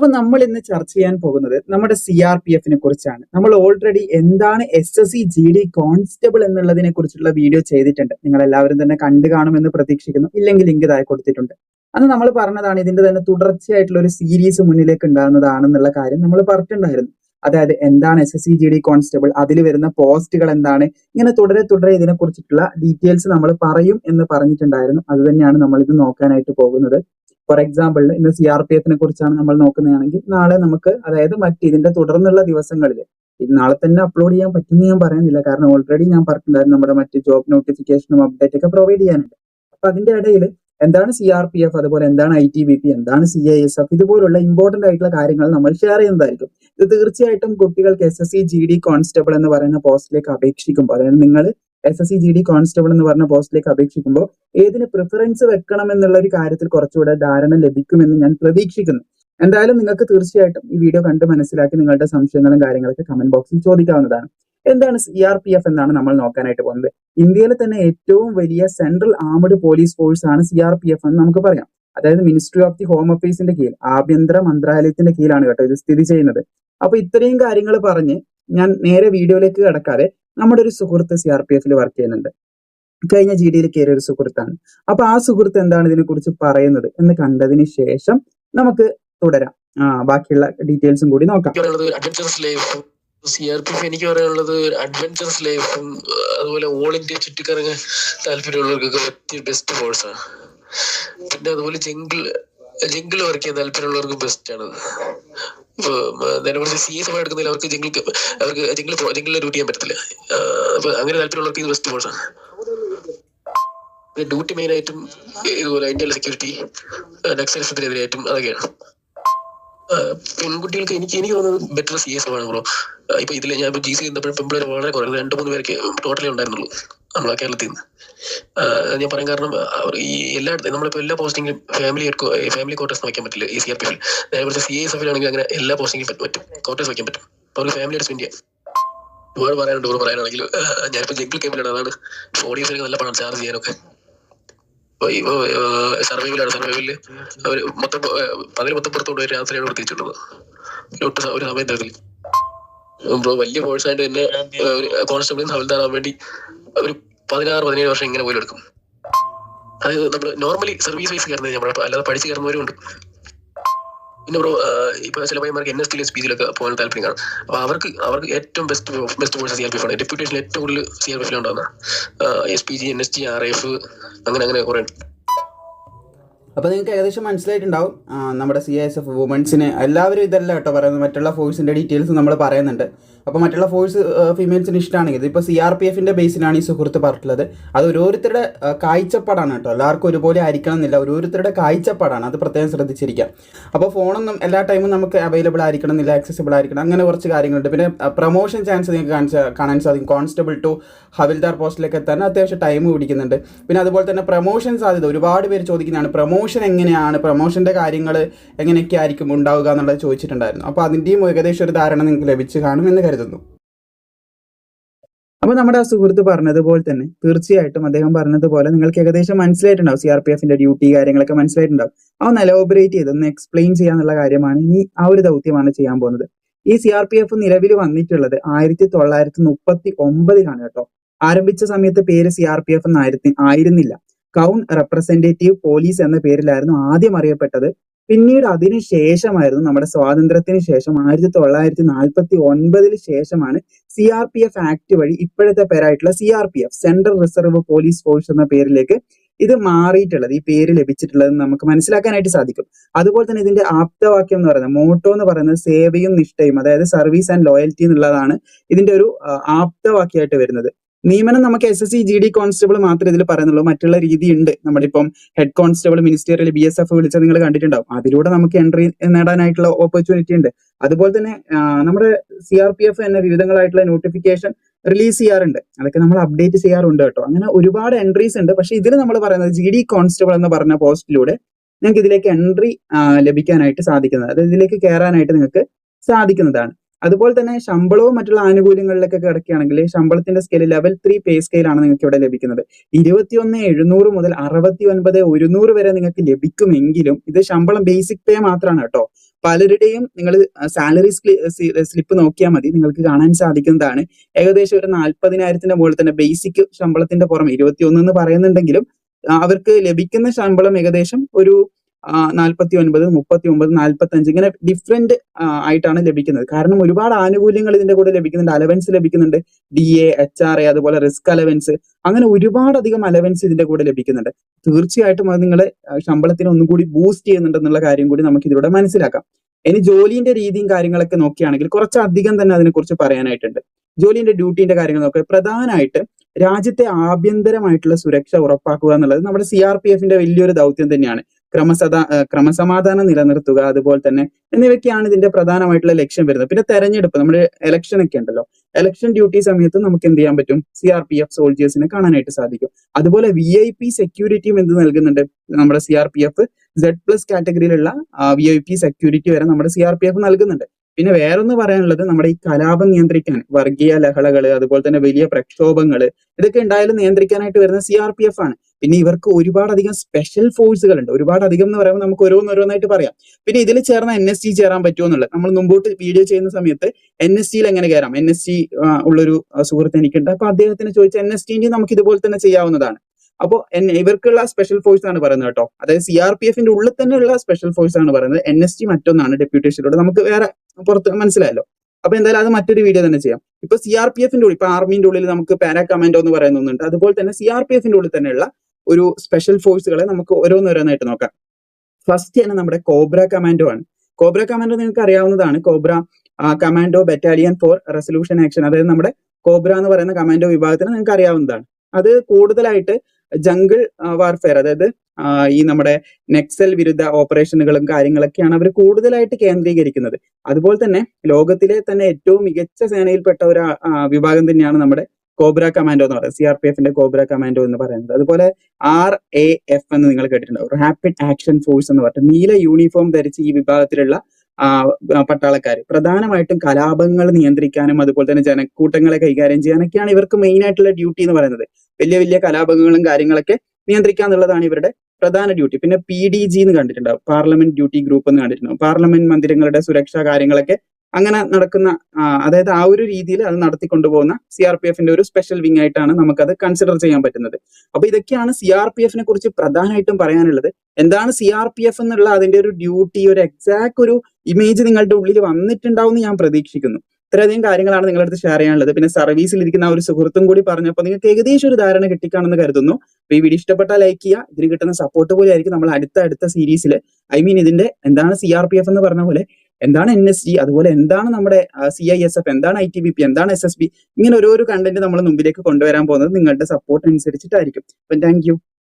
അപ്പൊ നമ്മൾ ഇന്ന് ചർച്ച ചെയ്യാൻ പോകുന്നത് നമ്മുടെ സി ആർ പി എഫിനെ കുറിച്ചാണ്. നമ്മൾ ഓൾറെഡി എന്താണ് S S C G D constable എന്നുള്ളതിനെ കുറിച്ചുള്ള വീഡിയോ ചെയ്തിട്ടുണ്ട്. നിങ്ങൾ എല്ലാവരും തന്നെ കണ്ടു കാണുമെന്ന് പ്രതീക്ഷിക്കുന്നു. ഇല്ലെങ്കിൽ ലിങ്ക് ഇതായി കൊടുത്തിട്ടുണ്ട്. അന്ന് നമ്മൾ പറഞ്ഞതാണ് ഇതിന്റെ തന്നെ തുടർച്ചയായിട്ടുള്ള ഒരു സീരീസ് മുന്നിലേക്ക് ഉണ്ടാകുന്നതാണെന്നുള്ള കാര്യം നമ്മൾ പറഞ്ഞിട്ടുണ്ടായിരുന്നു. അതായത് എന്താണ് S S C G D constable അതിൽ വരുന്ന പോസ്റ്റുകൾ എന്താണ് ഇങ്ങനെ തുടരെ തുടരെ ഇതിനെ കുറിച്ചിട്ടുള്ള ഡീറ്റെയിൽസ് നമ്മൾ പറയും എന്ന് പറഞ്ഞിട്ടുണ്ടായിരുന്നു. അത് തന്നെയാണ് നമ്മൾ ഇത് നോക്കാനായിട്ട് പോകുന്നത്. ഫോർ എക്സാമ്പിൾ ഇന്ന് സി ആർ പി എഫിനെ കുറിച്ചാണ് നമ്മൾ നോക്കുന്നതാണെങ്കിൽ നാളെ നമുക്ക് അതായത് മറ്റ് ഇതിന്റെ തുടർന്നുള്ള ദിവസങ്ങളിൽ ഇത് നാളെ തന്നെ അപ്ലോഡ് ചെയ്യാൻ പറ്റുമെന്ന് ഞാൻ പറയുന്നില്ല. കാരണം ഓൾറെഡി ഞാൻ പറഞ്ഞിട്ടുണ്ടായിരുന്നു നമ്മുടെ മറ്റ് ജോബ് നോട്ടിഫിക്കേഷനും അപ്ഡേറ്റ് ഒക്കെ പ്രൊവൈഡ് ചെയ്യാനുണ്ട്. അപ്പൊ അതിന്റെ ഇടയിൽ എന്താണ് സി ആർ പി എഫ് അതുപോലെ എന്താണ് ഐ ടി ബി പി എന്താണ് സി ഐ എസ് എഫ് ഇതുപോലുള്ള ഇമ്പോർട്ടന്റ് ആയിട്ടുള്ള കാര്യങ്ങൾ നമ്മൾ ഷെയർ ചെയ്യുന്നതായിരിക്കും. ഇത് തീർച്ചയായിട്ടും കുട്ടികൾക്ക് S S C G D constable എന്ന് പറയുന്ന പോസ്റ്റിലേക്ക് അപേക്ഷിക്കുമ്പോൾ അതായത് നിങ്ങൾ S S C G D constable എന്ന് പറഞ്ഞ പോസ്റ്റിലേക്ക് അപേക്ഷിക്കുമ്പോൾ ഏതിന് പ്രിഫറൻസ് വെക്കണം എന്നുള്ള ഒരു കാര്യത്തിൽ കുറച്ചുകൂടെ ധാരണ ലഭിക്കുമെന്ന് ഞാൻ പ്രതീക്ഷിക്കുന്നു. എന്തായാലും നിങ്ങൾക്ക് തീർച്ചയായിട്ടും ഈ വീഡിയോ കണ്ട് മനസ്സിലാക്കി നിങ്ങളുടെ സംശയങ്ങളും കാര്യങ്ങളൊക്കെ കമന്റ് ബോക്സിൽ ചോദിക്കാവുന്നതാണ്. എന്താണ് സി ആർ പി എഫ് എന്നാണ് നമ്മൾ നോക്കാനായിട്ട് പോകുന്നത്. ഇന്ത്യയിലെ തന്നെ ഏറ്റവും വലിയ സെൻട്രൽ ആർമഡ് പോലീസ് ഫോഴ്സ് ആണ് സി ആർ പി എഫ് എന്ന് നമുക്ക് പറയാം. അതായത് മിനിസ്ട്രി ഓഫ് ദി ഹോം അഫേഴ്സിന്റെ കീഴിൽ ആഭ്യന്തര മന്ത്രാലയത്തിന്റെ കീഴിലാണ് കേട്ടോ ഇത് സ്ഥിതി ചെയ്യുന്നത്. അപ്പൊ ഇത്രയും കാര്യങ്ങൾ പറഞ്ഞ് ഞാൻ നേരെ വീഡിയോയിലേക്ക് കടക്കാതെ നമ്മുടെ ഒരു സുഹൃത്ത് സി ആർ പി എഫിൽ വർക്ക് ചെയ്യുന്നുണ്ട്. കഴിഞ്ഞ ജി ഡിയിൽ കയറിയ ഒരു സുഹൃത്താണ്. അപ്പൊ ആ സുഹൃത്ത് എന്താണ് ഇതിനെക്കുറിച്ച് പറയുന്നത് എന്ന് കണ്ടതിന് ശേഷം നമുക്ക് തുടരാം. ആ ബാക്കിയുള്ള ഡീറ്റെയിൽസും കൂടി നോക്കാം. സി ആർ പി എഫ് എനിക്ക് പറയാനുള്ളത് അഡ്വഞ്ചറസ് ലൈഫും അതുപോലെ ഓൾ ഇന്ത്യ ചുറ്റിക്കറങ്ങാൻ താല്പര്യമുള്ളവർക്കൊക്കെ പറ്റിയ ബെസ്റ്റ് കോഴ്സാണ് പിന്നെ അതുപോലെ ജംഗിൾ ജംഗിൾ വർക്ക് ചെയ്യാൻ താല്പര്യമുള്ളവർക്ക് ബെസ്റ്റ് ആണ്. കുറച്ച് സി എസ് എടുക്കുന്നതിൽ അവർക്ക് ജംഗിൾ അവർക്ക് ജംഗിൾ ജംഗിളിൽ ഡ്യൂട്ടി ചെയ്യാൻ പറ്റത്തില്ല. അപ്പൊ അങ്ങനെ താല്പര്യമുള്ളവർക്ക് ഇത് ബെസ്റ്റ് കോഴ്സാണ് ഡ്യൂട്ടി മെയിൻ ആയിട്ടും ഇതുപോലെ ഇന്ത്യയിലെ സെക്യൂരിറ്റി നക്സലിസത്തിനെതിരായിട്ടും അതൊക്കെയാണ്. പെൺകുട്ടികൾക്ക് എനിക്ക് എനിക്ക് തോന്നുന്നത് ബെറ്റർ സി എസ് ആണ് ബ്രോ ഇപ്പൊ ഇതിൽ ഞാൻ ജി സി ചെയ്യുന്നപ്പോഴും പെൺപിള്ളേർ വളരെ കുറവ്. രണ്ട് മൂന്ന് പേർക്ക് ടോട്ടലി ഉണ്ടായിരുന്നുള്ളൂ. നമ്മളെ കേരളത്തിൽ നിന്ന് ഞാൻ പറയാൻ കാരണം അവർ ഈ എല്ലായിടത്തും നമ്മളിപ്പോ എല്ലാ പോസ്റ്റിംഗിലും ഫാമിലി ഫാമിലി ക്വാർട്ടേഴ്സ് വയ്ക്കാൻ പറ്റില്ല ഈ സി ആർ പി എഫിൽ നേരെ കുറച്ച് സി എസ് എഫിലാണെങ്കിൽ അങ്ങനെ എല്ലാ പോസ്റ്റിംഗിലും പറ്റും. ക്വാർട്ടേഴ്സ് വയ്ക്കാൻ പറ്റും. അപ്പോൾ ഫാമിലി ആയിട്ട് സ്പെൻഡ് ചെയ്യാം. ഒരുപാട് പറയാനുണ്ട് ബ്രോ പറയാനാണെങ്കിൽ ഞാനിപ്പോൾ ഞാനിപ്പോ ജംഗിൾ ക്യാമ്പിലാണ് അതാണ് ഓഡിയൻസിനൊക്കെ നല്ല പണം ചാർജ് ചെയ്യാനൊക്കെ. സർവൈവിലാണ് സർവൈവിൽ അവർ മൊത്തം പകൽ മൊത്തം പുറത്തോട്ട് രാത്രിയാണ് ഒട്ടും സ- ഒരു സമയത്തിൽ ബ്രോ വലിയ ഫോഴ്സ് ആയിട്ട് തന്നെ കോൺസ്റ്റബിളിൽ നിന്ന് ഹവൽദാറാൻ വേണ്ടി ഒരു പതിനാറ് പതിനേഴ് വർഷം ഇങ്ങനെ പോലും എടുക്കും. അതായത് നമ്മൾ നോർമലി സർവീസ് വൈസ് കയറുന്നത് നമ്മൾ അല്ലാതെ പഠിച്ച് കയറുന്നവരും ഉണ്ട്. പിന്നെ ബ്രോ ഇപ്പൊ ചില പയ്യന്മാർക്ക് N S T S P ജിയിലൊക്കെ പോകാൻ താല്പര്യം കാണും. അപ്പൊ അവർക്ക് അവർക്ക് ഏറ്റവും best best course C R P F ആണ്. ഡെപ്യൂട്ടേഷൻ ഏറ്റവും കൂടുതൽ C R P എഫിലുണ്ടാകുന്ന S P G N S G R F അങ്ങനെ അങ്ങനെ കുറെ അപ്പോൾ നിങ്ങൾക്ക് ഏകദേശം മനസ്സിലായിട്ടുണ്ടാവും. നമ്മുടെ സി എസ് എഫ് വുമൻസിന് എല്ലാവരും ഇതല്ല കേട്ടോ പറയുന്നത്. മറ്റുള്ള ഫോഴ്സിന്റെ ഡീറ്റെയിൽസ് നമ്മൾ പറയുന്നുണ്ട്. അപ്പോൾ മറ്റുള്ള ഫോഴ്സ് ഫീമെയിൽസിന് ഇഷ്ടമാണെങ്കിൽ ഇതിപ്പോൾ സി ആർ പി എഫിന്റെ ബേസിലാണ് ഈ സുഹൃത്ത് പറഞ്ഞിട്ടുള്ളത്. അത് ഓരോരുത്തരുടെ കാഴ്ചപ്പാടാണ് കേട്ടോ. എല്ലാവർക്കും ഒരുപോലെ ആയിരിക്കണം എന്നില്ല ഓരോരുത്തരുടെ കാഴ്ചപ്പാടാണ്. അത് പ്രത്യേകം ശ്രദ്ധിച്ചിരിക്കാം അപ്പോൾ ഫോണൊന്നും എല്ലാ ടൈമും നമുക്ക് അവൈലബിൾ ആയിരിക്കണം എന്നില്ല ആക്സസിബിൾ ആയിരിക്കണം അങ്ങനെ കുറച്ച് കാര്യങ്ങളുണ്ട്. പിന്നെ പ്രൊമോഷൻ ചാൻസ് നിങ്ങൾക്ക് കാണാൻ സാധിക്കും. കോൺസ്റ്റബിൾ ടു ഹവിൽദാർ പോസ്റ്റിലേക്ക് എത്താൻ അത്യാവശ്യം ടൈം പിടിക്കുന്നുണ്ട്. പിന്നെ അതുപോലെ തന്നെ പ്രൊമോഷൻ സാധ്യത. ഒരുപാട് പേര് ചോദിക്കുന്നതാണ്. പ്രൊമോഷൻ എങ്ങനെയാണ്? പ്രൊമോഷന്റെ കാര്യങ്ങൾ എങ്ങനെയൊക്കെ ആയിരിക്കും ഉണ്ടാവുക എന്നുള്ളത് ചോദിച്ചിട്ടുണ്ടായിരുന്നു. അപ്പോൾ അതിന്റെയും ഏകദേശം ഒരു ധാരണ നിങ്ങൾക്ക് ലഭിച്ചു കാണുമെന്ന് കരുതുന്നു. അപ്പോൾ നമ്മുടെ ആ സുഹൃത്ത് പറഞ്ഞതുപോലെ തന്നെ തീർച്ചയായിട്ടും അദ്ദേഹം പറഞ്ഞതുപോലെ നിങ്ങൾക്ക് ഏകദേശം മനസ്സിലായിട്ടുണ്ടാവും. സി ആർ പി എഫിന്റെ ഡ്യൂട്ടി കാര്യങ്ങളൊക്കെ മനസ്സിലായിട്ടുണ്ടാവും. ആ ഒന്ന് എലോബറേറ്റ് ചെയ്ത് ഒന്ന് എക്സ്പ്ലെയിൻ ചെയ്യാന്നുള്ള കാര്യമാണ് ഇനി ആ ഒരു ദൗത്യമാണ് ചെയ്യാൻ പോകുന്നത്. ഈ സി ആർ പി എഫ് നിലവിൽ വന്നിട്ടുള്ളത് ആയിരത്തി തൊള്ളായിരത്തി മുപ്പത്തി ഒമ്പതിലാണ് കേട്ടോ. ആരംഭിച്ച സമയത്ത് പേര് സി ആർ പി എഫ് ആയിരുന്നില്ല. കൗൺ റെപ്രസെന്റേറ്റീവ് പോലീസ് എന്ന പേരിലായിരുന്നു ആദ്യം അറിയപ്പെട്ടത്. പിന്നീട് അതിനു ശേഷമായിരുന്നു നമ്മുടെ സ്വാതന്ത്ര്യത്തിന് ശേഷം ആയിരത്തി തൊള്ളായിരത്തി നാൽപ്പത്തി ഒൻപതിന് ശേഷമാണ് C R P F act വഴി ഇപ്പോഴത്തെ പേരായിട്ടുള്ള C R P F central reserve police force എന്ന പേരിലേക്ക് ഇത് മാറിയിട്ടുള്ളത് ഈ പേര് ലഭിച്ചിട്ടുള്ളത് നമുക്ക് മനസ്സിലാക്കാനായിട്ട് സാധിക്കും. അതുപോലെ തന്നെ ഇതിന്റെ ആപ്തവാക്യം എന്ന് പറയുന്നത് മോട്ടോ എന്ന് പറയുന്നത് സേവയും നിഷ്ഠയും അതായത് സർവീസ് ആൻഡ് ലോയൽറ്റി എന്നുള്ളതാണ് ഇതിന്റെ ഒരു ആപ്തവാക്യമായിട്ട് വരുന്നത്. നിയമനം നമുക്ക് S S C G D constable മാത്രമേ ഇതിൽ പറയുന്നുള്ളൂ. മറ്റുള്ള രീതി ഉണ്ട്. Head constable ministerial B S F വിളിച്ച നിങ്ങൾ കണ്ടിട്ടുണ്ടാവും. അതിലൂടെ നമുക്ക് എൻട്രി നേടാനായിട്ടുള്ള ഓപ്പർച്യൂണിറ്റി ഉണ്ട്. അതുപോലെ തന്നെ നമ്മുടെ സി ആർ പി എഫ് തന്നെ വിവിധങ്ങളായിട്ടുള്ള നോട്ടിഫിക്കേഷൻ റിലീസ് ചെയ്യാറുണ്ട്. അതൊക്കെ നമ്മൾ അപ്ഡേറ്റ് ചെയ്യാറുണ്ട് കേട്ടോ. അങ്ങനെ ഒരുപാട് എൻട്രീസ് ഉണ്ട്. പക്ഷെ ഇതിൽ നമ്മൾ പറയുന്നത് ജി ഡി കോൺസ്റ്റബിൾ എന്ന് പറഞ്ഞ പോസ്റ്റിലൂടെ നിങ്ങൾക്ക് ഇതിലേക്ക് എൻട്രി ലഭിക്കാനായിട്ട് സാധിക്കുന്നത്. അതായത് ഇതിലേക്ക് കയറാനായിട്ട് നിങ്ങൾക്ക് സാധിക്കുന്നതാണ്. അതുപോലെ തന്നെ ശമ്പളവും മറ്റുള്ള ആനുകൂല്യങ്ങളിലൊക്കെ കിടക്കുകയാണെങ്കിൽ ശമ്പളത്തിന്റെ സ്കെയിൽ ലെവൽ ത്രീ പേ സ്കെയിലാണ് നിങ്ങൾക്ക് ഇവിടെ ലഭിക്കുന്നത്. ഇരുപത്തിയൊന്ന് എഴുന്നൂറ് മുതൽ അറുപത്തി ഒൻപത് ഒരുന്നൂറ് വരെ നിങ്ങൾക്ക് ലഭിക്കുമെങ്കിലും ഇത് ശമ്പളം ബേസിക് പേ മാത്രമാണ് കേട്ടോ. പലരുടെയും നിങ്ങൾ സാലറി സ്ലിപ്പ് നോക്കിയാൽ മതി. നിങ്ങൾക്ക് കാണാൻ സാധിക്കുന്നതാണ്. ഏകദേശം ഒരു നാൽപ്പതിനായിരത്തിന്റെ മുകളിൽ തന്നെ ബേസിക് ശമ്പളത്തിന്റെ പുറമെ ഇരുപത്തി ഒന്ന് എന്ന് പറയുന്നുണ്ടെങ്കിലും അവർക്ക് ലഭിക്കുന്ന ശമ്പളം ഏകദേശം ഒരു നാൽപ്പത്തി ഒൻപത് മുപ്പത്തി ഒമ്പത് നാൽപ്പത്തി അഞ്ച് ഇങ്ങനെ ഡിഫറെന്റ് ആയിട്ടാണ് ലഭിക്കുന്നത്. കാരണം ഒരുപാട് ആനുകൂല്യങ്ങൾ ഇതിന്റെ കൂടെ ലഭിക്കുന്നുണ്ട്. അലവൻസ് ലഭിക്കുന്നുണ്ട്. D A H R A അതുപോലെ റിസ്ക് അലവൻസ് അങ്ങനെ ഒരുപാട് അധികം അലവൻസ് ഇതിന്റെ കൂടെ ലഭിക്കുന്നുണ്ട്. തീർച്ചയായിട്ടും അത് നിങ്ങൾ ശമ്പളത്തിന് ഒന്നും കൂടി ബൂസ്റ്റ് ചെയ്യുന്നുണ്ടെന്നുള്ള കാര്യം കൂടി നമുക്ക് ഇതിലൂടെ മനസ്സിലാക്കാം. ഇനി ജോലിന്റെ രീതിയും കാര്യങ്ങളൊക്കെ നോക്കുകയാണെങ്കിൽ കുറച്ചധികം തന്നെ അതിനെക്കുറിച്ച് പറയാനായിട്ടുണ്ട്. ജോലിന്റെ ഡ്യൂട്ടിന്റെ കാര്യങ്ങൾ നോക്കുക. പ്രധാനമായിട്ട് രാജ്യത്തെ ആഭ്യന്തരമായിട്ടുള്ള സുരക്ഷ ഉറപ്പാക്കുക എന്നുള്ളത് നമ്മുടെ സി ആർ പി എഫിന്റെ വലിയൊരു ദൗത്യം തന്നെയാണ്. ക്രമസദാ ക്രമസമാധാനം നിലനിർത്തുക അതുപോലെ തന്നെ എന്നിവയ്ക്കാണ് ഇതിന്റെ പ്രധാനമായിട്ടുള്ള ലക്ഷ്യം വരുന്നത്. പിന്നെ തെരഞ്ഞെടുപ്പ് നമ്മുടെ ഇലക്ഷൻ ഒക്കെ ഉണ്ടല്ലോ. ഇലക്ഷൻ ഡ്യൂട്ടി സമയത്ത് നമുക്ക് എന്ത് ചെയ്യാൻ പറ്റും? സി ആർ പി എഫ് സോൾജേഴ്സിനെ കാണാനായിട്ട് സാധിക്കും. അതുപോലെ വി ഐ പി സെക്യൂരിറ്റിയും എന്ത് നൽകുന്നുണ്ട്? നമ്മുടെ C R P F Z plus കാറ്റഗറിയിലുള്ള V I P security വരെ നമ്മുടെ സി ആർ പി എഫ് നൽകുന്നുണ്ട്. പിന്നെ വേറൊന്ന് പറയാനുള്ളത് നമ്മുടെ ഈ കലാപം നിയന്ത്രിക്കാൻ വർഗീയ ലഹളകൾ അതുപോലെ തന്നെ വലിയ പ്രക്ഷോഭങ്ങൾ ഇതൊക്കെ ഉണ്ടായാലും നിയന്ത്രിക്കാനായിട്ട് വരുന്ന സി ആർ പി എഫ് ആണ്. പിന്നെ ഇവർക്ക് ഒരുപാട് അധികം സ്പെഷ്യൽ ഫോഴ്സുകൾ ഉണ്ട് ഒരുപാട് അധികം എന്ന് പറയുമ്പോൾ നമുക്ക് ഓരോന്നോരോന്നായിട്ട് പറയാം. പിന്നെ ഇതിൽ ചേർന്ന എൻ എസ് സി ചേരാൻ പറ്റുമോ എന്നുള്ളത്. നമ്മൾ മുമ്പോട്ട് വീഡിയോ ചെയ്യുന്ന സമയത്ത് എൻ എസ് സിയിൽ എങ്ങനെ കയറാം? എൻ എസ് സി ഉള്ളൊരു സുഹൃത്ത് എനിക്കുണ്ട്. അപ്പൊ അദ്ദേഹത്തിന് ചോദിച്ച എൻ എസ് ടി നമുക്ക് ഇതുപോലെ തന്നെ ചെയ്യാവുന്നതാണ്. അപ്പോ എൻ- ഇവർക്കുള്ള സ്പെഷ്യൽ ഫോഴ്സ് ആണ് പറയുന്നത് കേട്ടോ. അതായത് സി ആർ പി എഫിന്റെ ഉള്ളിൽ തന്നെയുള്ള സ്പെഷ്യൽ ഫോഴ്സ് ആണ് പറയുന്നത്. എൻ എസ് ടി മറ്റൊന്നാണ് ഡെപ്യൂട്ടേഷനിലൂടെ നമുക്ക് വേറെ പുറത്ത് മനസ്സിലായല്ലോ. അപ്പൊ എന്തായാലും അത് മറ്റൊരു വീഡിയോ തന്നെ ചെയ്യാം. ഇപ്പൊ സി ആർ പി എഫിന്റെ ഉള്ളിൽ ഇപ്പൊ ആർമിന്റെ ഉള്ളിൽ നമുക്ക് പാരാ കമാൻഡോ എന്ന് പറയുന്ന ഒന്നുണ്ട്. അതുപോലെ തന്നെ സി ആർ പി എഫിന്റെ ഉള്ളിൽ തന്നെയുള്ള ഒരു സ്പെഷ്യൽ ഫോഴ്സുകളെ നമുക്ക് ഓരോന്നോരോന്നായിട്ട് നോക്കാം. ഫസ്റ്റ് തന്നെ നമ്മുടെ കോബ്ര കമാൻഡോ ആണ്. കോബ്ര കമാൻഡോ നിങ്ങൾക്ക് അറിയാവുന്നതാണ്. Cobra commando battalion for resolution action അതായത് നമ്മുടെ കോബ്ര എന്ന് പറയുന്ന കമാൻഡോ വിഭാഗത്തിന് നിങ്ങൾക്ക് അറിയാവുന്നതാണ്. അത് കൂടുതലായിട്ട് ജംഗിൾ വാർഫെയർ അതായത് ഈ നമ്മുടെ നെക്സൽ വിരുദ്ധ ഓപ്പറേഷനുകളും കാര്യങ്ങളൊക്കെയാണ് അവർ കൂടുതലായിട്ട് കേന്ദ്രീകരിക്കുന്നത്. അതുപോലെ തന്നെ ലോകത്തിലെ തന്നെ ഏറ്റവും മികച്ച സേനയിൽപ്പെട്ട ഒരു വിഭാഗം തന്നെയാണ് നമ്മുടെ കോബ്ര കമാൻഡോ എന്ന് പറയുന്നത് സി ആർ പി എഫിന്റെ കോബ്ര കമാൻഡോ എന്ന് പറയുന്നത്. അതുപോലെ ആർ എ എഫ് എന്ന് നിങ്ങൾ കേട്ടിട്ടുണ്ടാവും റാപ്പിഡ് ആക്ഷൻ ഫോഴ്സ് എന്ന് പറഞ്ഞിട്ട് നീല യൂണിഫോം ധരിച്ച് ഈ വിഭാഗത്തിലുള്ള പട്ടാളക്കാർ പ്രധാനമായിട്ടും കലാപങ്ങൾ നിയന്ത്രിക്കാനും അതുപോലെ തന്നെ ജനക്കൂട്ടങ്ങളെ കൈകാര്യം ചെയ്യാനൊക്കെയാണ് ഇവർക്ക് മെയിൻ ആയിട്ടുള്ള ഡ്യൂട്ടി എന്ന് പറയുന്നത്. വലിയ വലിയ കലാപകങ്ങളും കാര്യങ്ങളൊക്കെ നിയന്ത്രിക്കുക എന്നുള്ളതാണ് ഇവരുടെ പ്രധാന ഡ്യൂട്ടി പിന്നെ പി ഡി ജി എന്ന് കണ്ടിട്ടുണ്ടാവും. പാർലമെന്റ് ഡ്യൂട്ടി ഗ്രൂപ്പ് എന്ന് കണ്ടിട്ടുണ്ടാവും. പാർലമെന്റ് മന്ദിരങ്ങളുടെ സുരക്ഷാ കാര്യങ്ങളൊക്കെ അങ്ങനെ നടക്കുന്ന അതായത് ആ ഒരു രീതിയിൽ അത് നടത്തിക്കൊണ്ടുപോകുന്ന സി ആർ പി എഫിന്റെ ഒരു സ്പെഷ്യൽ വിങ് ആയിട്ടാണ് നമുക്കത് കൺസിഡർ ചെയ്യാൻ പറ്റുന്നത്. അപ്പൊ ഇതൊക്കെയാണ് സി ആർ പി എഫിനെ കുറിച്ച് പ്രധാനമായിട്ടും പറയാനുള്ളത്. എന്താണ് സി ആർ പി എഫ് എന്നുള്ള അതിന്റെ ഒരു ഡ്യൂട്ടി ഒരു എക്സാക്ട് ഒരു ഇമേജ് നിങ്ങളുടെ ഉള്ളിൽ വന്നിട്ടുണ്ടാവും എന്ന് ഞാൻ പ്രതീക്ഷിക്കുന്നു. ഇത്രയധികം കാര്യങ്ങളാണ് നിങ്ങളുടെ അടുത്ത് ഷെയർ ചെയ്യാനുള്ളത്. പിന്നെ സർവീസിൽ ഇരിക്കുന്ന ഒരു സുഹൃത്തും കൂടി പറഞ്ഞപ്പോൾ നിങ്ങൾക്ക് ഏകദേശം ഒരു ധാരണ കിട്ടിക്കാണെന്ന് കരുതുന്നു. അപ്പൊ ഈ വീഡിയോ ഇഷ്ടപ്പെട്ടാൽ ലൈക്ക് ചെയ്യുക. ഇതിന് കിട്ടുന്ന സപ്പോർട്ട് പോലെ ആയിരിക്കും നമ്മൾ അടുത്ത അടുത്ത സീരീസിൽ ഐ മീൻ ഇതിന്റെ എന്താണ് സി ആർ പി എഫ് എന്ന് പറഞ്ഞ പോലെ എന്താണ് എൻ എസ് ജി അതുപോലെ എന്താണ് നമ്മുടെ സി ഐ എസ് എഫ് എന്താണ് ഐ ടി ബി പി എന്താണ് എസ് എസ് ബി ഇങ്ങനെ ഓരോരോ കണ്ടന്റ് നമ്മൾ മുമ്പിലേക്ക് കൊണ്ടുവരാൻ പോകുന്നത് നിങ്ങളുടെ സപ്പോർട്ട് അനുസരിച്ചിട്ടായിരിക്കും. അപ്പം താങ്ക് യു